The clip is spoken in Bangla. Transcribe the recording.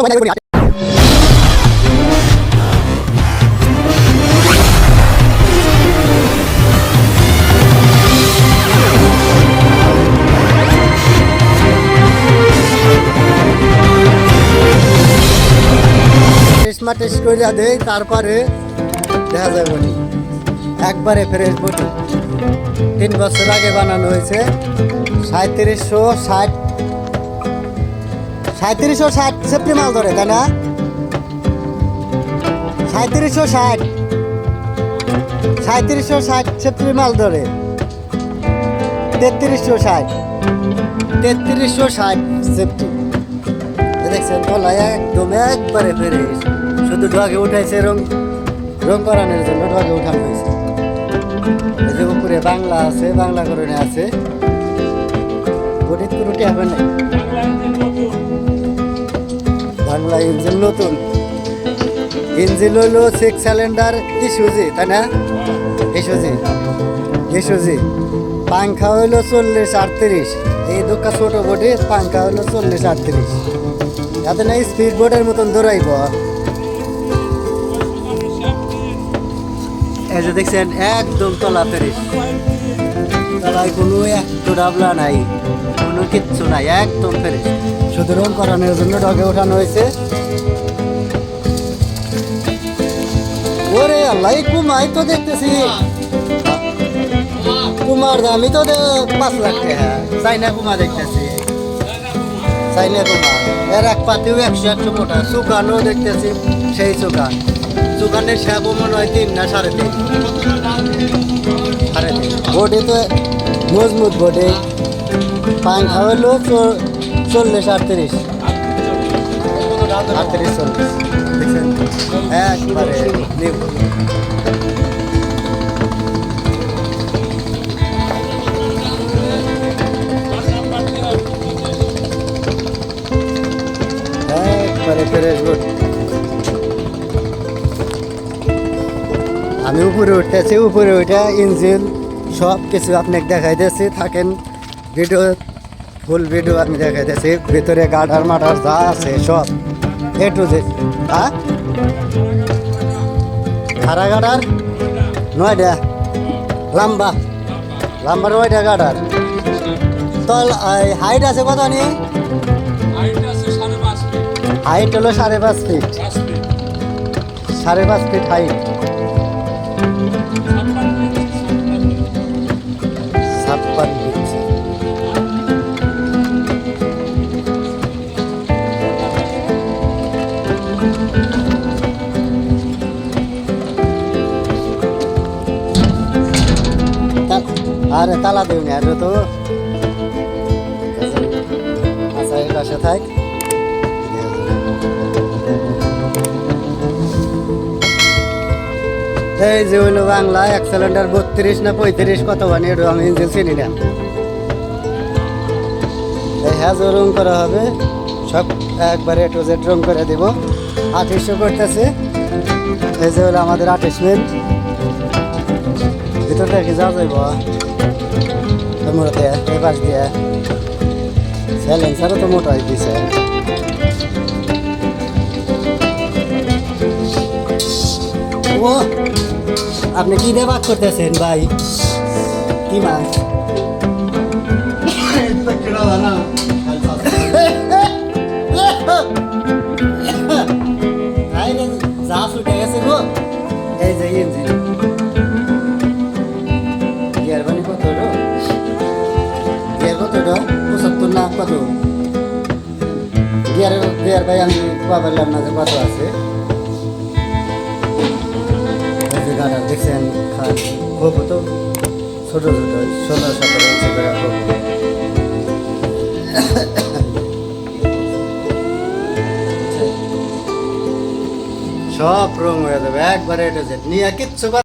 কোনো বাইরে করি দেয় তারপরে দেখা যাবে একবারে ফ্রেশ তিন বছর আগে বানানো হয়েছে। সাঁত্রিশশো ষাট সাঁত্রিশশো ষাট সেফটি মাল ধরে, তাই না? সাঁত্রিশশো ষাট। সাঁত্রিশশো ষাট সেফটি মাল ধরে। তেত্রিশশো ষাট। তেত্রিশশো ষাট সেফটি দেখছেন তলায় একদম একবারে ফেরে শুধু ডগে উঠাইছে রং রং করানোর জন্য ডগে উঠানো হয়েছে। যে উপরে বাংলা আছে, বাংলা করণে আছে। গণিত কোনো হবে না ইঞ্জিন নতুন। ইঞ্জিন হইল সিক্স সিলিন্ডার ইস্যুজি তাই না? ইস্যুজি ইস্যুজি পাংখা হইল চল্লিশ আটত্রিশ। এই দুঃখা ছোট বোটে পাংখা হইল চল্লিশ আটত্রিশ। এত না স্পিড বোটের মতন দৌড়াইব এই যে দেখছেন, একদম তলা ফেরিস তলায় কোনো একটু ডাবলা নাই, কোনো কিচ্ছু নাই, একদম ফেরিস শুধু রং করানোর জন্য ডগে ওঠানো হয়েছে। ওরে আল্লাহ কুমাই তো দেখতেছি। কুমার দামি তো পাঁচ লাখ টাকা। চাইনা কুমা দেখতেছি। চাইনা কুমা এর এক পাতেও একশো একশো মোটা সুকানও দেখতেছি সেই সুকান সুকানের শ্যাবও মনে হয় তিন না সাড়ে তিন। বডি তো মজবুত বডি পাংখা হলো চল্লিশ, আটত্রিশ। আটত্রিশ, চল্লিশ। দেখছেন? একবারে আমি উপরে উঠতেছি উপরে উঠে ইঞ্জিন সব কিছু আপনাকে দেখাইতেছি থাকেন ভিডিও ফুল ভিডিও আমি দেখাইতেছি ভিতরে গাডার মাডার যা আছে সব এ টু জেড হ্যাঁ? খারা গাডার নয়টা লম্বা লম্বা নয়টা গাডার তল হাইট আছে কত নি? হাইট হলো সাড়ে পাঁচ ফিট সাড়ে পাঁচ ফিট হাইট আরে তালা দেউনি আর তো। আচ্ছা এই পাশে থাক। এই যে হইল বাংলা, এক সিলিন্ডার বত্রিশ না পঁয়ত্রিশ, কত বানি এটা আমি ইঞ্জিন চিনি না। এই হ্যাজ রং করা হবে, সব একবারে টু জেড রং করে দেব। আঠাইশশো করতেছে। এই যে হলো আমাদের আঠাইশ মিনিট ভিতর থেকে যা যাইব? মোড়াতে এই দিয়ে। স্যালেন্সারও তো মোটা হয়ে দিছে ও, আপনি কি দিয়ে করতেছেন ভাই? কি মাছ? গিয়ার ভাই, আমি পারলাম না যে কত আছে দেখছেন? খাট খুব তো। ছোট ছোট, ষোলো, সতেরো ইঞ্চি করে খুব সব রং হয়ে যাবে, একবারে এটা নিয়ে কিচ্ছু